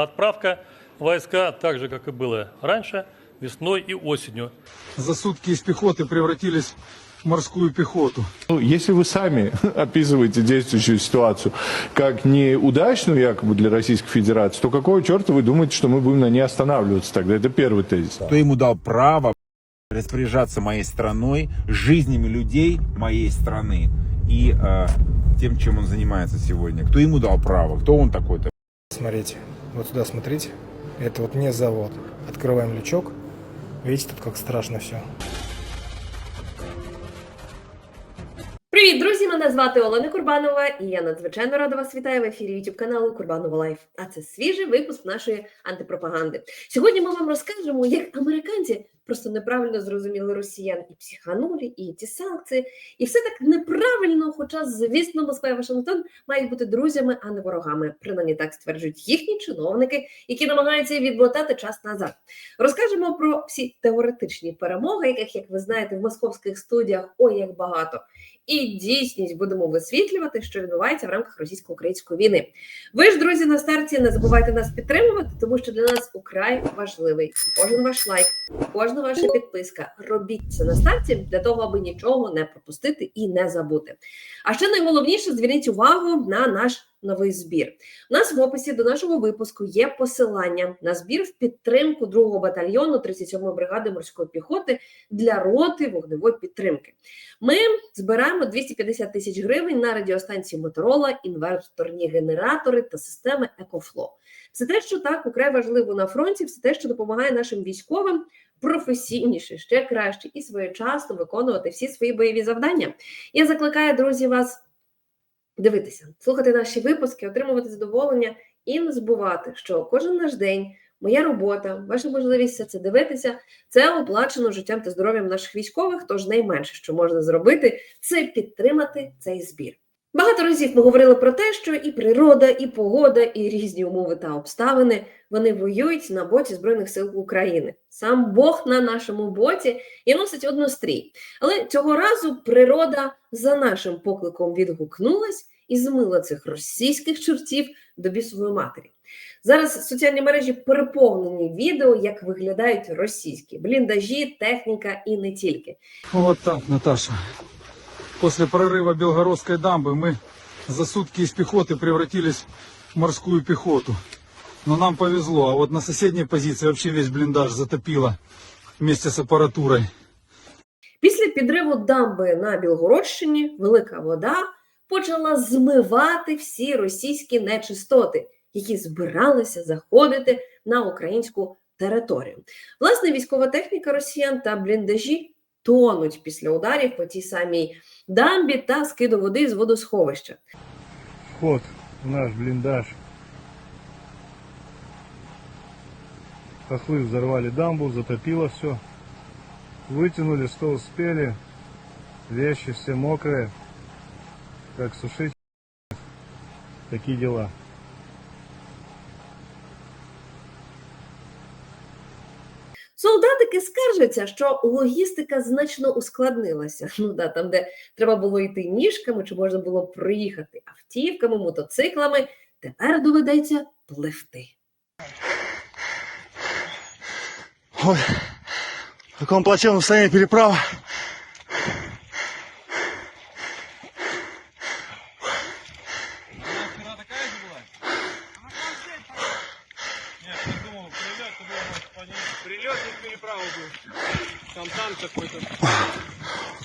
а отправка войска, так же, как и было раньше, весной и осенью. за сутки из пехоты превратились в морскую пехоту. Ну, Если вы сами описываете действующую ситуацию как неудачную якобы для Российской Федерации, то какого черта вы думаете, что мы будем на ней останавливаться тогда? Это первый тезис. Кто ему дал право распоряжаться моей страной, жизнями людей моей страны и э, тем, чем он занимается сегодня? Кто ему дал право? Кто он такой-то? Смотрите, вот сюда смотрите. Это вот не завод. Открываем лючок. Видите, тут как страшно все. Привіт, друзі! Мене звати Олена Курбанова, і я надзвичайно рада вас вітаю в ефірі YouTube каналу Курбанова Лайф. А це свіжий випуск нашої антипропаганди. Сьогодні ми вам розкажемо, як американці просто неправильно зрозуміли росіян і психанулі, і ті санкції, і все так неправильно. Хоча, звісно, Москва і Вашингтон мають бути друзями, а не ворогами. Принаймні так стверджують їхні чиновники, які намагаються відмотати час назад. Розкажемо про всі теоретичні перемоги, яких, як ви знаєте, в московських студіях ой як багато і дійсність будемо висвітлювати, що відбувається в рамках російсько-української війни. Ви ж, друзі, на старті не забувайте нас підтримувати, тому що для нас украй важливий кожен ваш лайк, кожна ваша підписка. Робіть це на старті для того, аби нічого не пропустити і не забути. А ще найголовніше зверніть увагу на наш новий збір. У нас в описі до нашого випуску є посилання на збір в підтримку 2-го батальйону 37-ї бригади морської піхоти для роти вогневої підтримки. Ми збираємо 250 тисяч гривень на радіостанції Моторола, інверторні генератори та системи Екофло. Все те, що так украй важливо на фронті, все те, що допомагає нашим військовим професійніше, ще краще і своєчасно виконувати всі свої бойові завдання. Я закликаю, друзі, вас дивитися, слухати наші випуски, отримувати задоволення і не забувати, що кожен наш день. Моя робота, ваша можливість це дивитися, це оплачено життям та здоров'ям наших військових. Тож найменше, що можна зробити, це підтримати цей збір. Багато разів ми говорили про те, що і природа, і погода, і різні умови та обставини вони воюють на боці Збройних сил України. Сам Бог на нашому боці і носить однострій. Але цього разу природа за нашим покликом відгукнулась і змила цих російських чортів до бісової матері. Зараз соціальні мережі переповнені відео, як виглядають російські бліндажі, техніка і не тільки. Вот так, Наташа. После прорыва Белгородской дамбы мы за сутки из пехоты превратились в морскую пехоту. Но нам повезло, а вот на соседней позиции вообще весь блиндаж затопило вместе с аппаратурой. Після підриву дамби на Білгородщині велика вода почала змивати всі російські нечистоти, які збиралися заходити на українську територію. Власне, військова техніка росіян та бліндажі тонуть після ударів по тій самій дамбі та скиду води з водосховища. вход в наш блиндаж. Хохлы взорвали дамбу, затопило все. Вытянули, что успели. Вещи все мокрые. Как сушить. Такие дела. Солдатики скаржаться, що логістика значно ускладнилася. Ну да, там, де треба було йти ніжками, чи можна було проїхати автівками, мотоциклами, тепер доведеться пливти. Ой, в такому плачевному стані переправа.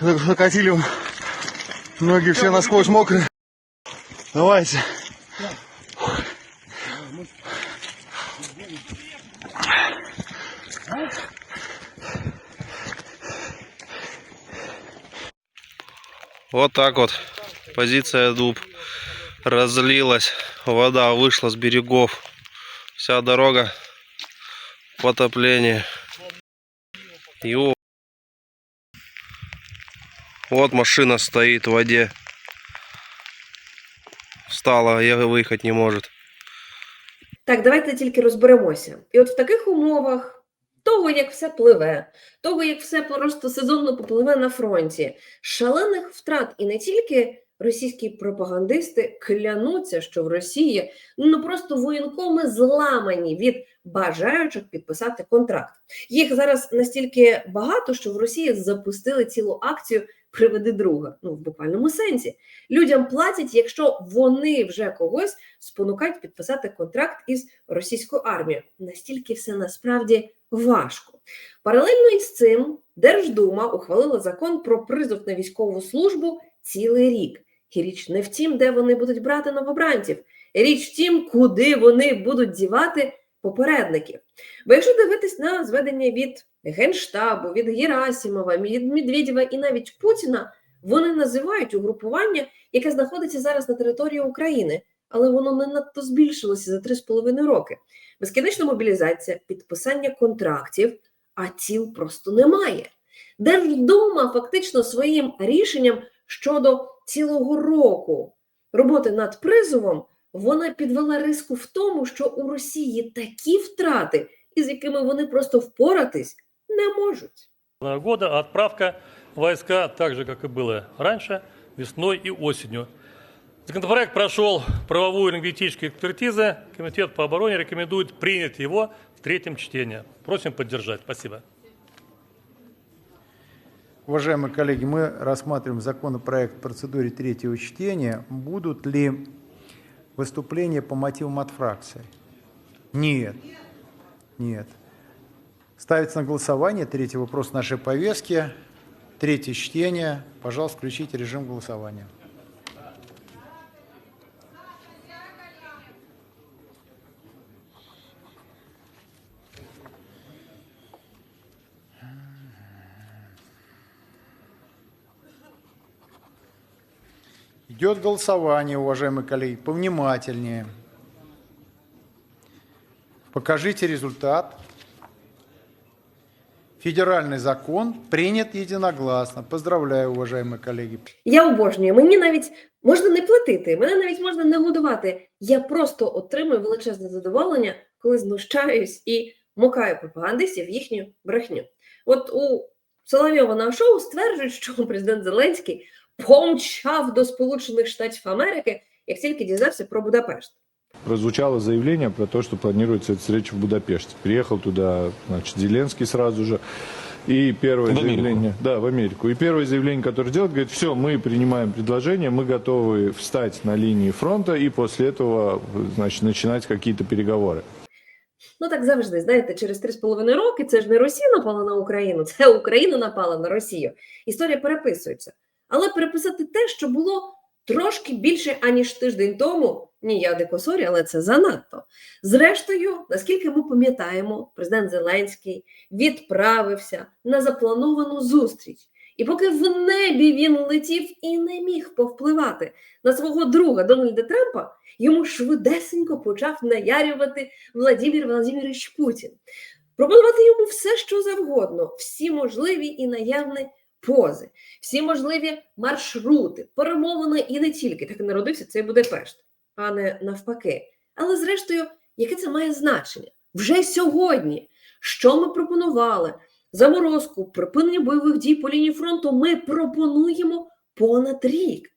Так Накатили многие все насквозь мокрые. Давайте. Вот так вот. Позиция дуб разлилась. Вода вышла с берегов. Вся дорога потопление. Ё. Вот машина стоит в воде. Встала, а выехать не может. Так, давайте тільки розберемося. І от в таких умовах того, як все пливе, того, як все просто сезонно попливе на фронті, шалених втрат і не тільки російські пропагандисти клянуться, що в Росії ну просто воєнкоми зламані від бажаючих підписати контракт. Їх зараз настільки багато, що в Росії запустили цілу акцію Приведи друга. Ну в буквальному сенсі. Людям платять, якщо вони вже когось спонукають підписати контракт із російською армією. Настільки все насправді важко. Паралельно із цим Держдума ухвалила закон про призов на військову службу цілий рік. І річ не в тім, де вони будуть брати новобранців. Річ в тім, куди вони будуть дівати попередників. Бо якщо дивитись на зведення від Генштабу, від Герасімова, від Медведєва і навіть Путіна, вони називають угрупування, яке знаходиться зараз на території України, але воно не надто збільшилося за 3,5 роки. Безкінечна мобілізація, підписання контрактів, а ціл просто немає. Держдума фактично своїм рішенням щодо цілого року роботи над призовом вона підвела риску в тому, що у Росії такі втрати, із якими вони просто впоратись не можуть. года отправка войска, так же, как и было раньше, весной и осенью. Законопроект прошел правовую и лингвистическую экспертизы. Комитет по обороне рекомендует принять его в третьем чтении. Просим поддержать. Спасибо. Уважаемые коллеги, мы рассматриваем законопроект в процедуре третьего чтения. Будут ли выступления по мотивам от фракции? Нет. Нет. Ставится на голосование третий вопрос нашей повестки. Третье чтение. Пожалуйста, включите режим голосования. Идет голосование, уважаемые коллеги. Повнимательнее. Покажите результат. Федеральный закон принят единогласно. Поздравляю, уважаемые коллеги. Я обожнюю. Мені навіть можна не платити, мене навіть можна не годувати. Я просто отримую величезне задоволення, коли знущаюсь і мукаю пропагандистів в їхню брехню. От у Соловйова на шоу стверджують, що президент Зеленський помчав до Сполучених Штатів Америки, як тільки дізнався про Будапешт. Прозвучало заявление про то, что планируется эта встреча в Будапеште. Приехал туда, значит, Зеленский сразу же. И первое В Америку. заявление, да, в Америку. И первое заявление, которое делает, говорит, все, мы принимаем предложение, мы готовы встать на линии фронта и после этого, значит, начинать какие-то переговоры. Ну так завжди, знаєте, через 3,5 роки це ж не Росія напала на Україну, це Україна напала на Росію. Історія переписується. Але переписати те, що було трошки більше, аніж тиждень тому, ні, я дико сорі, але це занадто. Зрештою, наскільки ми пам'ятаємо, президент Зеленський відправився на заплановану зустріч. І поки в небі він летів і не міг повпливати на свого друга Дональда Трампа, йому швидесенько почав наярювати Владимир Владимирович Путін. Пропонувати йому все, що завгодно, всі можливі і наявні пози, всі можливі маршрути, перемовини і не тільки. Так і народився цей Будапешт, а не навпаки. Але зрештою, яке це має значення? Вже сьогодні, що ми пропонували? Заморозку, припинення бойових дій по лінії фронту ми пропонуємо понад рік.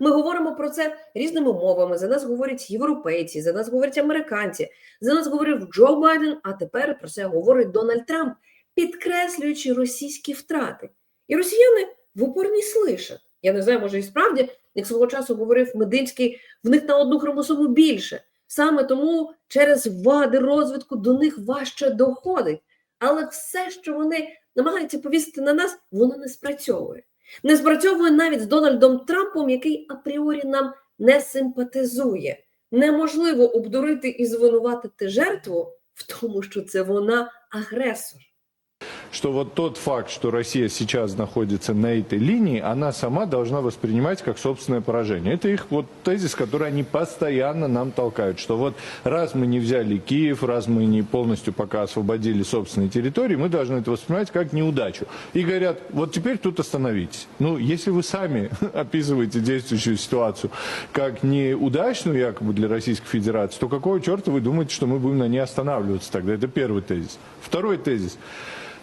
Ми говоримо про це різними мовами. За нас говорять європейці, за нас говорять американці, за нас говорив Джо Байден, а тепер про це говорить Дональд Трамп, підкреслюючи російські втрати. І росіяни в упор не слышать. Я не знаю, може і справді, як свого часу говорив Мединський, в них на одну хромосому більше. Саме тому через вади розвитку до них важче доходить. Але все, що вони намагаються повісити на нас, воно не спрацьовує. Не спрацьовує навіть з Дональдом Трампом, який апріорі нам не симпатизує. Неможливо обдурити і звинуватити жертву в тому, що це вона агресор. Что вот тот факт, что Россия сейчас находится на этой линии, она сама должна воспринимать как собственное поражение. Это их вот тезис, который они постоянно нам толкают, что вот раз мы не взяли Киев, раз мы не полностью пока освободили собственные территории, мы должны это воспринимать как неудачу. И говорят, вот теперь тут остановитесь. Ну, если вы сами описываете действующую ситуацию как неудачную якобы для Российской Федерации, то какого черта вы думаете, что мы будем на ней останавливаться тогда? Это первый тезис. Второй тезис.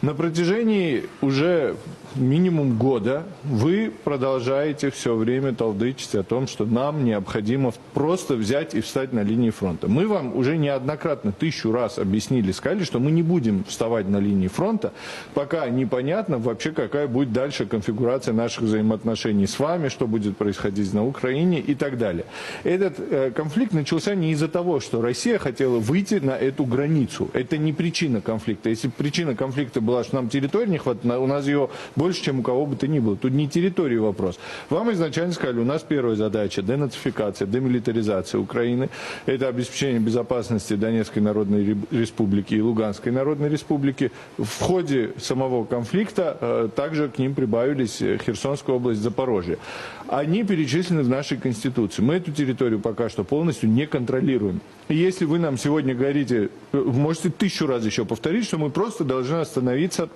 На протяжении уже минимум года вы продолжаете все время толдычить о том, что нам необходимо просто взять и встать на линии фронта. Мы вам уже неоднократно, тысячу раз объяснили, сказали, что мы не будем вставать на линии фронта, пока непонятно вообще, какая будет дальше конфигурация наших взаимоотношений с вами, что будет происходить на Украине и так далее. Этот э, конфликт начался не из-за того, что Россия хотела выйти на эту границу. Это не причина конфликта. Если причина конфликта была, что нам территории не хватает, у нас ее больше, чем у кого бы то ни было. Тут не территории вопрос. Вам изначально сказали, у нас первая задача денацификация, демилитаризация Украины. Это обеспечение безопасности Донецкой Народной Республики и Луганской Народной Республики. В ходе самого конфликта э, также к ним прибавились э, Херсонская область, Запорожье. Они перечислены в нашей Конституции. Мы эту территорию пока что полностью не контролируем. И если вы нам сегодня говорите, э, можете тысячу раз еще повторить, что мы просто должны остановиться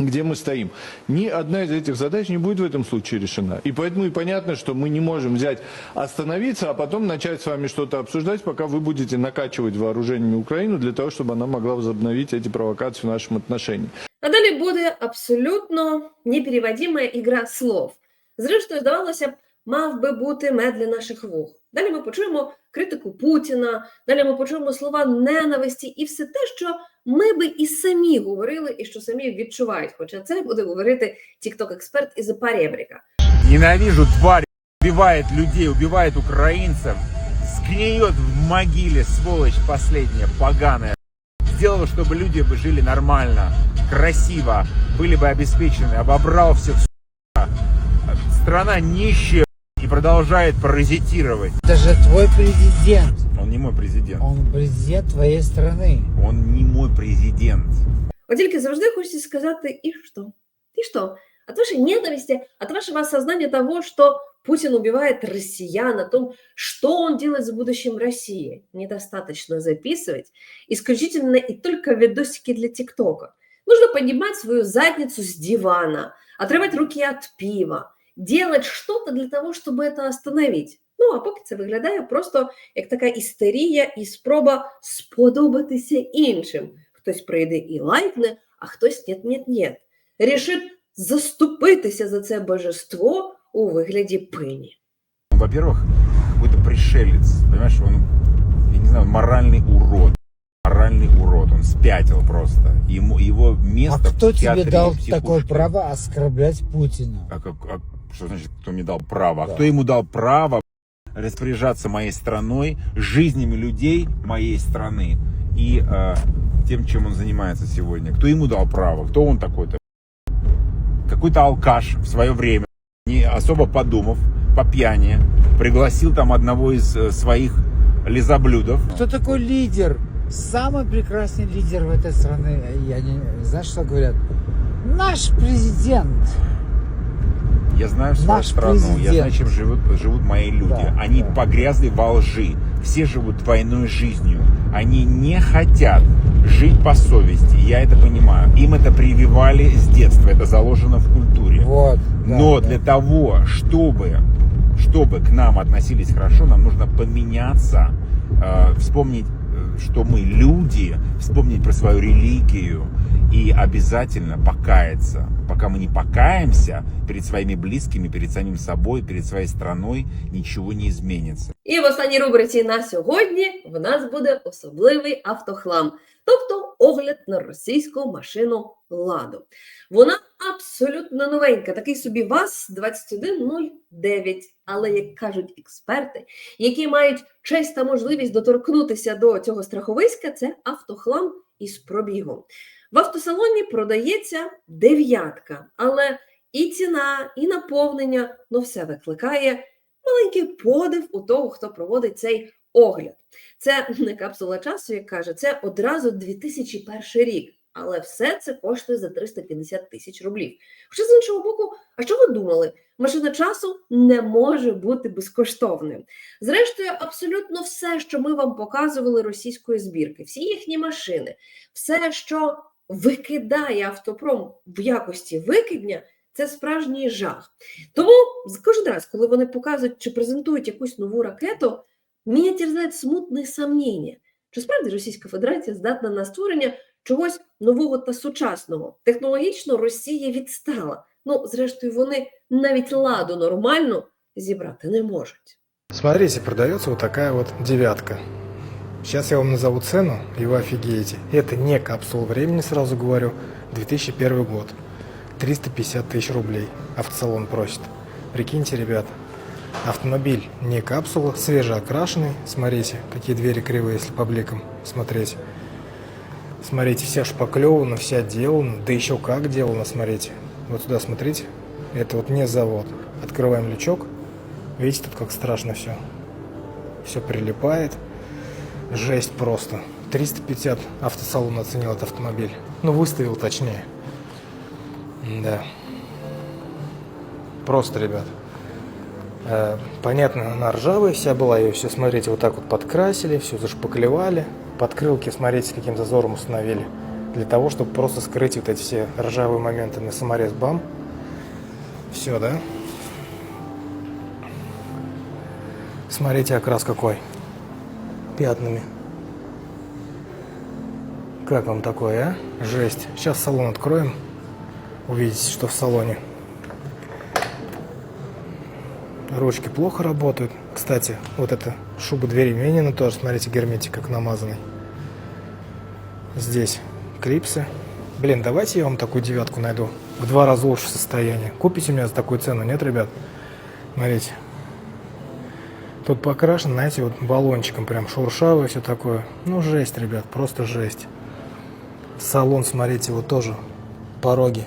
где мы стоим. Ни одна из этих задач не будет в этом случае решена. И поэтому и понятно, что мы не можем взять, остановиться, а потом начать с вами что-то обсуждать, пока вы будете накачивать вооружениями Украину для того, чтобы она могла возобновить эти провокации в нашем отношении. А далі буде абсолютно непереводима ігра слов. Зрештою, здавалося б, мав би бути мед для наших вух. Далі ми почуємо критику Путіна, далі ми почуємо слова ненависті і все те, що ми би і самі говорили, і що самі відчувають. Хоча це буде говорити тікток-експерт із Паребріка. Ненавижу тварь, убивает людей, убивает украинцев, сгниет в могиле, сволочь последняя, поганая. Сделал, чтобы люди бы жили нормально, красиво, были бы обеспечены, обобрал всех, сука. Страна нищая и продолжает паразитировать. Это же твой президент. Он не мой президент. Он президент твоей страны. Он не мой президент. От тільки завжди хочеться сказати, і що? І що? От вашей ненависти, от вашего осознания того, что Путин убивает россиян, о том, что он делает с будущим России, недостаточно записывать исключительно и только видосики для ТикТока. Нужно поднимать свою задницу с дивана, отрывать руки от пива, делать что-то для того, чтобы это остановить. Ну, а поки це виглядає просто як така істерія і спроба сподобатися іншим. Хтось прийде і лайкне, а хтось нет, нет, нет. Рішить заступитися за це божество у вигляді пині. Он, Во-первых, какой-то пришелец, понимаешь, он, я не знаю, моральный урод. Моральный урод, он спятил просто. Ему, его место а кто в тебе дал в такое право оскорблять Путина? А, как, а что значит, кто мне дал право? А Да. кто ему дал право распоряжаться моей страной, жизнями людей моей страны и э, тем, чем он занимается сегодня? Кто ему дал право? Кто он такой-то? Какой-то алкаш в свое время, не особо подумав, по пьяни, пригласил там одного из э, своих лизоблюдов. Кто такой лидер? Самый прекрасный лидер в этой стране. Я не... Знаешь, что говорят? Наш президент. Я знаю свою Наш страну, я президент. знаю, чем живут, живут мои люди. Да, Они да. погрязли во лжи. Все живут двойной жизнью. Они не хотят жить по совести. Я это понимаю. Им это прививали с детства. Это заложено в культуре. Вот. да, Но да. для того, чтобы, чтобы к нам относились хорошо, нам нужно поменяться, э, вспомнить, что мы люди, вспомнить про свою религию и обязательно покаяться. Пока мы не покаемся перед своими близкими, перед самим собой, перед своей страной, ничего не изменится. І в останній рубриці на сьогодні в нас буде особливий автохлам, Тобто огляд на російську машину Ладу. Вона абсолютно новенька, такий собі ВАЗ-2109. Але, як кажуть експерти, які мають честь та можливість доторкнутися до цього страховиська, це автохлам із пробігом. В автосалоні продається дев'ятка, але і ціна, і наповнення ну все викликає маленький подив у того, хто проводить цей огляд. Це не капсула часу, як каже, це одразу 2001 рік. Але все це коштує за 350 тисяч рублів. Хоча з іншого боку, а що ви думали? Машина часу не може бути безкоштовним. Зрештою, абсолютно все, що ми вам показували російської збірки, всі їхні машини, все, що викидає автопром в якості викидня, це справжній жах. Тому кожен раз, коли вони показують чи презентують якусь нову ракету, мене терзають смутне сумніння, чи справді Російська Федерація здатна на створення чогось нового та сучасного. Технологічно Росія відстала. Ну, зрештою, вони навіть ладу нормально зібрати не можуть. Смотрите, продается вот такая вот девятка. Сейчас я вам назову цену, и вы офигеете. Это не капсула времени, сразу говорю. 2001 год. 350 тысяч рублей. Автосалон просит. Прикиньте, ребят. Автомобиль не капсула, свежеокрашенный. Смотрите, какие двери кривые, если по бликам смотреть. Смотрите, вся шпаклевана, вся отделана. Да еще как делана, смотрите. Вот сюда смотрите. Это вот не завод. Открываем лючок. Видите, тут как страшно все. Все прилипает. Жесть просто. 350 автосалон оценил этот автомобиль. Ну, выставил точнее. Да. Просто, ребят. Э, понятно, она ржавая вся была. Ее все, смотрите, вот так вот подкрасили, все зашпаклевали. Подкрылки, смотрите, каким зазором установили. Для того, чтобы просто скрыть вот эти все ржавые моменты на саморез бам. Все, да? Смотрите, окрас какой. Пятнами. Как вам такое, а? Жесть. Сейчас салон откроем. Увидите, что в салоне. Ручки плохо работают. Кстати, вот эта шуба двери Менина тоже, смотрите, герметик как намазанный. Здесь клипсы. Блин, давайте я вам такую девятку найду. В два раза лучше состояние. Купите меня за такую цену, нет, ребят? Смотрите. Тут покрашен, знаете, вот баллончиком прям шуршавый, все такое. Ну, жесть, ребят, просто жесть. Салон, смотрите, вот тоже пороги.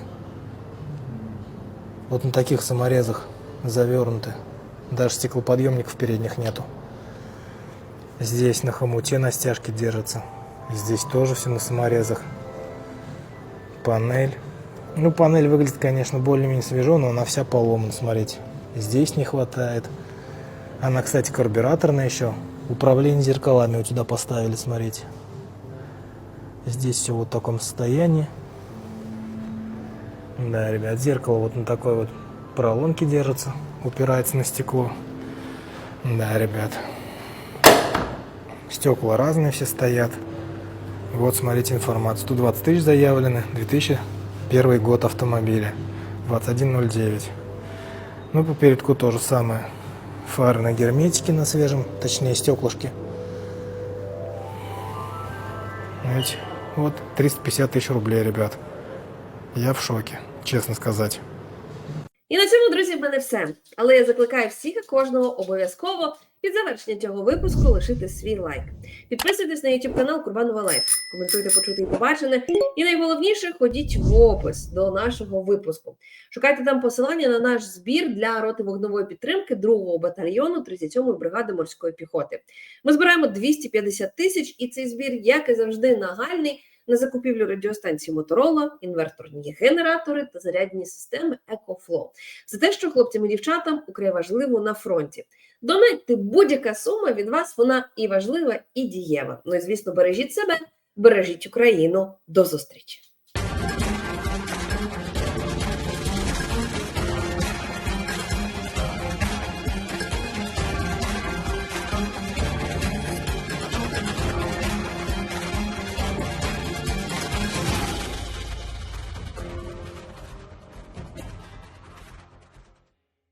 Вот на таких саморезах завернуты. Даже стеклоподъемников передних нету. Здесь на хомуте на стяжке держится. Здесь тоже все на саморезах. Панель. Ну, панель выглядит, конечно, более-менее свежо, но она вся поломана, смотрите. Здесь не хватает. Она, кстати, карбюраторная еще. Управление зеркалами вот сюда поставили, смотрите. Здесь все вот в таком состоянии. Да, ребят, зеркало вот на такой вот поролонке держится, упирается на стекло. Да, ребят. Стекла разные все стоят. Вот, смотрите информацию. 120 тысяч заявлено, 2001 год автомобиля, 2109. Ну, по передку то же самое. Фары на герметике на свежем, точнее стеклышки. Видите? Вот 350 тысяч рублей, ребят. Я в шоке, чесно сказати. Мене все. Але я закликаю всіх і кожного обов'язково під завершення цього випуску лишити свій лайк. Підписуйтесь на YouTube канал Курбанова Лайф, коментуйте почути і побачене. І найголовніше, ходіть в опис до нашого випуску. Шукайте там посилання на наш збір для роти вогневої підтримки 2-го батальйону 37-ї бригади морської піхоти. Ми збираємо 250 тисяч, і цей збір, як і завжди, нагальний на закупівлю радіостанції Моторола, інверторні генератори та зарядні системи EcoFlow. Все те, що хлопцям і дівчатам украй важливо на фронті. Донайте будь-яка сума від вас, вона і важлива, і дієва. Ну і звісно, бережіть себе, бережіть Україну. До зустрічі!